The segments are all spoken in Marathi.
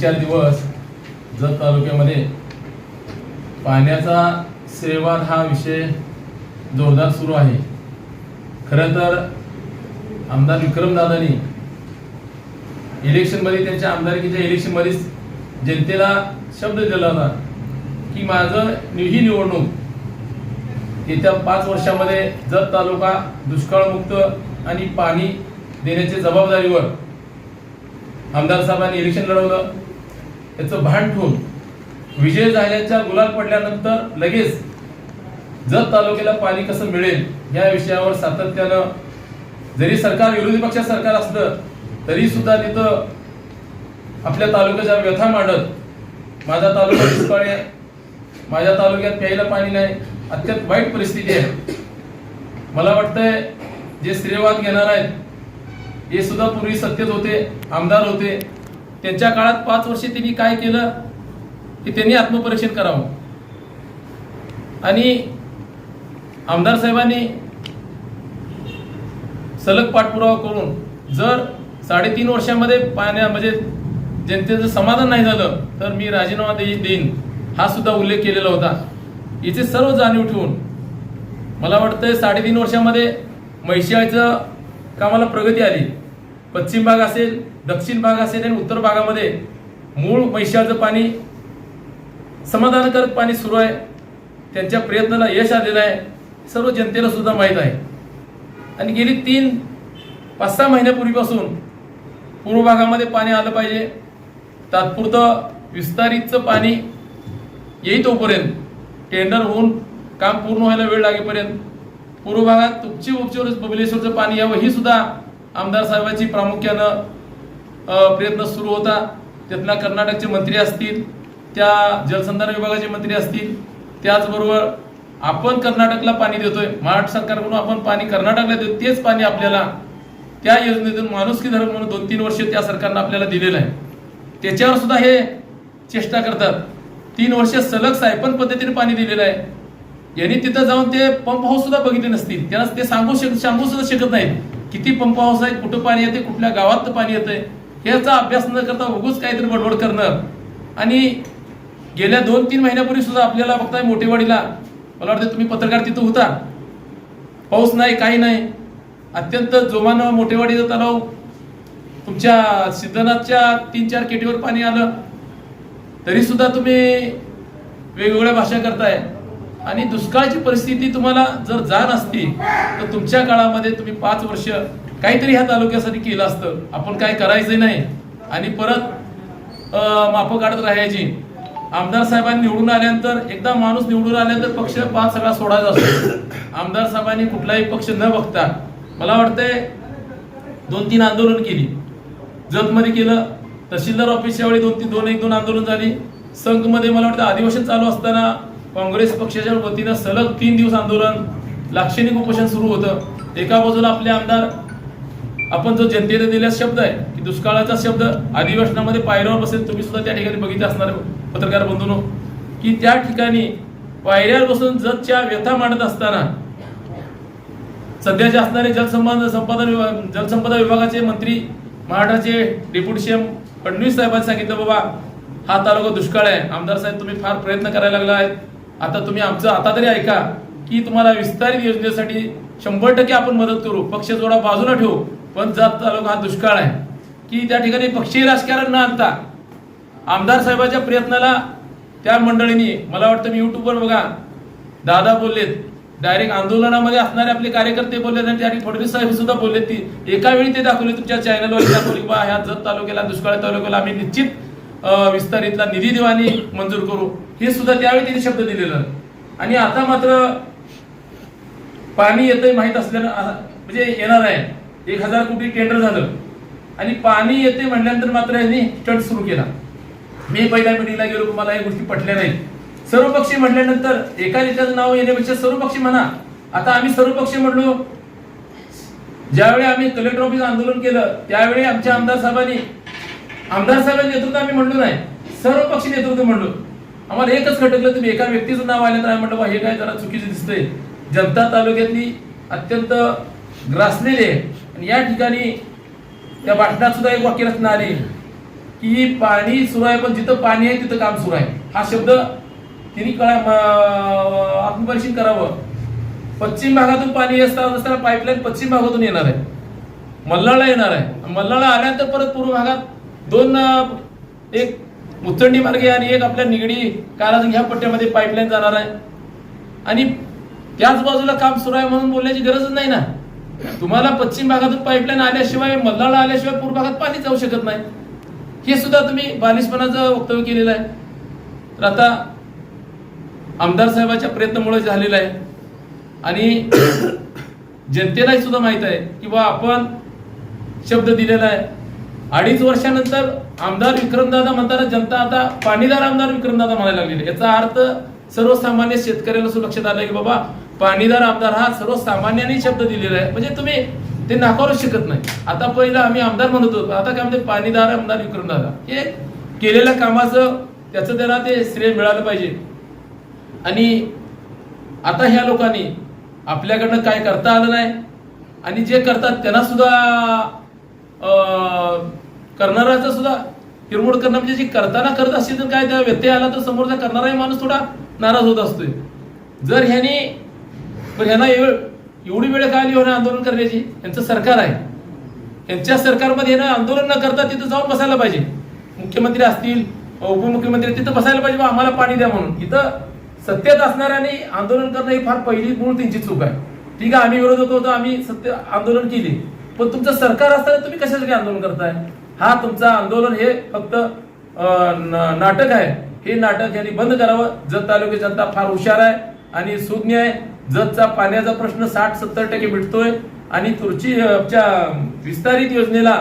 चार दिवस जत तालुक्यामध्ये पाण्याचा सेवाद हा विषय जोरदार सुरू आहे. खरं तर आमदार विक्रमदादांनी इलेक्शनमध्ये त्यांच्या आमदारकीच्या इलेक्शनमध्येच जनतेला शब्द दिला होता की माझं ही निवडणूक येत्या पाच वर्षामध्ये जत तालुका दुष्काळमुक्त आणि पाणी देण्याच्या जबाबदारीवर आमदार साहेबांनी इलेक्शन लढवलं. त्याचं भान ठेवून विजय झाल्याच्या गुलाल पडल्यानंतर लगेच जत तालुक्याला पाणी कसं मिळेल या विषयावर सातत्यानं जरी सरकार विरोधी पक्ष सरकार असलं तरी सुद्धा तिथं आपल्या तालुक्याच्या व्यथा मांडत माझा तालुका दुष्काळी आहे माझ्या तालुक्यात प्यायला पाणी नाही अत्यंत वाईट परिस्थिती आहे. मला वाटतंय जे श्रेयवाद घेणार आहेत हे सुद्धा पूर्वी सत्तेत होते आमदार होते त्यांच्या काळात पाच वर्षे त्यांनी काय केलं? ते त्यांनी आत्मपरीक्षण करावं. आणि आमदार साहेबांनी सलग पाठपुरावा करून जर साडेतीन वर्षामध्ये पाण्या म्हणजे जनतेचं समाधान नाही झालं तर मी राजीनामा देईन. हा सुद्धा उल्लेख केलेला होता. याचे सर्व जाणीव ठेवून मला वाटतंय साडेतीन वर्षामध्ये म्हैशाळचं कामाला प्रगती आली. पश्चिम भाग असेल दक्षिण भाग असेल आणि उत्तर भागामध्ये मूळ पैशाचं पाणी समाधानकारक पाणी सुरू आहे. त्यांच्या प्रयत्नाला यश आलेलं आहे. सर्व जनतेला सुद्धा माहीत आहे. आणि गेली तीन पाच सहा महिन्यापूर्वीपासून पूर्व भागामध्ये पाणी आलं पाहिजे. तात्पुरतं विस्तारितचं पाणी येई तोपर्यंत. टेंडर होऊन काम पूर्ण व्हायला वेळ लागेपर्यंत. पूर्व भागात तुपची उपचोर बबलेश्वरचं पाणी यावं ही सुद्धा आमदार साहेबांची प्रामुख्यानं प्रयत्न सुरू होता. त्यातला कर्नाटकचे मंत्री असतील त्या जलसंधारण विभागाचे मंत्री असतील त्याचबरोबर आपण कर्नाटकला पाणी देतोय. महाराष्ट्र सरकारकडून आपण पाणी कर्नाटकला देतो तेच पाणी आपल्याला त्या योजनेतून माणुसकी धरण म्हणून दोन तीन वर्ष त्या सरकारनं आपल्याला दिलेलं आहे. त्याच्यावर सुद्धा हे चेष्टा करतात. तीन वर्ष सलग सायपन पद्धतीने पाणी दिलेलं आहे. यांनी तिथं जाऊन ते पंप हाऊस सुद्धा बघितले नसतील. त्यांना ते सांगू शक सांगू सुद्धा शकत नाहीत. किती पंप हाऊस आहेत कुठं पाणी येते कुठल्या गावात पाणी येतंय. ह्याचा अभ्यास न करता उगूच काहीतरी बडबड करणं आणि गेल्या दोन तीन महिन्यापूर्वी सुद्धा आपल्याला बघताय मोठेवाडीला मला वाटतं तुम्ही पत्रकार तिथं होता. पाऊस नाही काही नाही. अत्यंत जोमानं मोठेवाडीचा तलाव तुमच्या सिद्धनाथच्या तीन चार केटीवर पाणी आलं. तरी सुद्धा तुम्ही वेगवेगळ्या भाषा करताय. आणि दुष्काळाची परिस्थिती तुम्हाला जर जाण असती तर तुमच्या काळामध्ये तुम्ही पाच वर्ष काहीतरी ह्या तालुक्यासाठी केलं असतं. आपण काय करायचं नाही. आणि परत माफं काढत राहायची. आमदार साहेबांनी निवडून आल्यानंतर एकदा माणूस निवडून आल्यानंतर पक्ष पाच सगळा सोडायचा असतो. आमदार साहेबांनी कुठलाही पक्ष न बघता मला वाटतंय दोन तीन आंदोलन केली. जतमध्ये केलं तहसीलदार ऑफिसच्या वेळी दोन तीन दोन एक दोन आंदोलन झाली. संघमध्ये मला वाटतं अधिवेशन चालू असताना काँग्रेस पक्षाच्या वतीनं सलग तीन दिवस आंदोलन लाक्षणिक उपोषण सुरू होतं. एका बाजूला आपले आमदार आपण जो जनतेने दिलेला शब्द आहे की दुष्काळाचा शब्द अधिवेशनामध्ये पायऱ्यावर बसेल तुम्ही सुद्धा त्या ठिकाणी बघित असणार पत्रकार बंधूनो. की त्या ठिकाणी पायऱ्यावर बसून जगच्या व्यथा मांडत असताना सध्याचे असणारे जलसंपदा संपादन विभाग जलसंपदा विभागाचे मंत्री महाराष्ट्राचे डेप्युटी सीएम फडणवीस साहेबांनी सांगितलं बाबा हा तालुका दुष्काळ आहे. आमदार साहेब तुम्ही फार प्रयत्न करायला लागला आहेत. आता तुम्ही आमचं आता तरी ऐका की तुम्हाला विस्तारित योजनेसाठी शंभर टक्के आपण मदत करू. पक्ष जोडा बाजूला ठेवू. पण जात तालुका हा दुष्काळ आहे. की त्या ठिकाणी पक्षीय राजकारण न आणता आमदार साहेबाच्या प्रयत्नाला त्या मंडळींनी मला वाटतं मी युट्यूबवर बघा दादा बोललेत डायरेक्ट आंदोलनामध्ये असणारे आपले कार्यकर्ते बोलले आणि त्या ठिकाणी फडणवीस साहेब सुद्धा बोलले ती एका वेळी ते दाखवले तुमच्या चॅनलवर दाखवली बा ह्या जत तालुक्याला दुष्काळ तालुक्याला आम्ही निश्चित विस्तारितला निधी देवानी मंजूर करू. हे सुद्धा त्यावेळी त्यांनी शब्द दिलेला. आणि आता मात्र पाणी येतंय माहीत असल्यानं म्हणजे येणार आहे. एक हजार कोटी टेंडर झालं. आणि पाणी येते म्हटल्यानंतर मात्र यांनी स्टंट सुरू केला. मी पहिल्या मिटिंगला गेलो तुम्हाला या गोष्टी पटल्या नाही सर्व पक्षी म्हटल्यानंतर एका नेत्याचं नाव येण्यापेक्षा सर्वपक्षी म्हणा. आता आम्ही सर्व पक्षी म्हणलो. ज्यावेळी आम्ही कलेक्टर ऑफिस आंदोलन केलं त्यावेळी आमच्या आमदार साहेबांनी आमदार साहेबांनी नेतृत्व आम्ही म्हणलो नाही. सर्व पक्षी नेतृत्व म्हणलो. आम्हाला एकच खटकलं तुम्ही एका व्यक्तीचं नाव आलं तर आम्ही म्हटलं हे काय जरा चुकीचं दिसतंय. जनता तालुक्यातली अत्यंत ग्रासलेली आहे. आणि या ठिकाणी त्या भाषणात सुद्धा एक वाक्यरचना आली की पाणी सुरू आहे पण जिथं पाणी आहे तिथं काम सुरू आहे. हा शब्द तिने कळा आत्मपरीक्षण करावं. पश्चिम भागातून पाणी येत असताना असताना पाईपलाईन पश्चिम भागातून येणार आहे. मल्हाळला येणार आहे. मल्हाळला आल्यानंतर परत पूर्व भागात दोन एक मुचंडी मार्गे आणि एक आपल्या निगडी काराज ह्या पट्ट्यामध्ये पाईपलाईन जाणार आहे. आणि त्याच बाजूला काम सुरू आहे म्हणून बोलण्याची गरजच नाही ना. तुम्हाला पश्चिम भागातून पाईपलाईन आल्याशिवाय मल्हाळला आल्याशिवाय पूर्व भागात पाणी जाऊ शकत नाही. हे सुद्धा तुम्ही बालिशपणाचं वक्तव्य केलेलं आहे. तर आता आमदार साहेबाच्या प्रयत्नामुळे झालेलं आहे. आणि जनतेलाही सुद्धा माहीत आहे की बा आपण शब्द दिलेला आहे. अडीच वर्षानंतर आमदार विक्रमदादा म्हणताना जनता आता पाणीदार आमदार विक्रमदादा म्हणायला लागलेले याचा अर्थ सर्वसामान्य शेतकऱ्याला सुरक्षित आलं की बाबा पाणीदार आमदार हा सर्वसामान्यांनी शब्द दिलेला आहे. म्हणजे तुम्ही ते नाकारूच शकत नाही. आता पहिलं आम्ही आमदार म्हणत होतो आता काय म्हणते पाणीदार आमदार विक्रमदादा हे केलेल्या कामाचं त्याचं त्यांना ते श्रेय मिळालं पाहिजे. आणि आता ह्या लोकांनी आपल्याकडनं काय करता आलं नाही आणि जे करतात त्यांना सुद्धा अं, करणाऱ्याचं सुद्धा हिरमोड करणं म्हणजे जे करताना करत असतील तर काय त्या व्यत्यय आला तर समोरचा करणाराही माणूस थोडा नाराज होत असतोय. जर ह्यानी पण ह्यांना एवढी वेळ काय आली होणार आंदोलन करण्याची? यांचं सरकार आहे. यांच्या सरकारमध्ये येणं आंदोलन न करता तिथं जाऊन बसायला पाहिजे. मुख्यमंत्री असतील उपमुख्यमंत्री तिथं बसायला पाहिजे आम्हाला पाणी द्या म्हणून. इथं सत्तेत असणाऱ्याने आंदोलन करणं ही फार पहिली मूळ त्यांची चूक आहे. ठीक आहे आम्ही विरोधक होतो आम्ही सत्य आंदोलन केली. पण तुमचं सरकार असताना तुम्ही कशासाठी आंदोलन करताय? हा तुमचं आंदोलन हे फक्त नाटक आहे. हे नाटक यांनी बंद करावं. जत तालुक्याची जनता फार हुशार आहे आणि सुज्ञ आहे. जतचा पाण्याचा प्रश्न साठ सत्तर टक्के मिटतोय. आणि तुरची विस्तारित योजनेला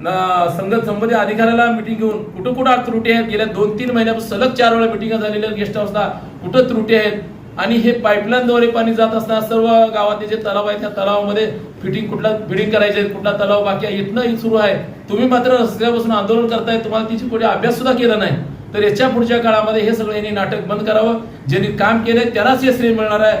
संगत संघ संबंधित अधिकाऱ्याला मिटिंग घेऊन कुठं कुठं त्रुटी आहेत? गेल्या दोन तीन महिन्यापासून सलग चार वेळा मिटिंग झालेल्या गेस्ट हाऊसला कुठं त्रुटी आहेत? आणि हे पाईपलाईनद्वारे पाणी जात असताना सर्व गावातले जे तलाव आहेत त्या तलावामध्ये फिटिंग कुठला फिटिंग करायचे कुठला तलाव बाकी आहे इथनं सुरू आहे. तुम्ही मात्र रस्त्यापासून आंदोलन करताय तुम्हाला तिची पुढे अभ्यास सुद्धा केला नाही. तर याच्या पुढच्या काळामध्ये हे सगळं यांनी नाटक बंद करावं. ज्यांनी काम केलंय त्यालाच हे श्रेय मिळणार आहे.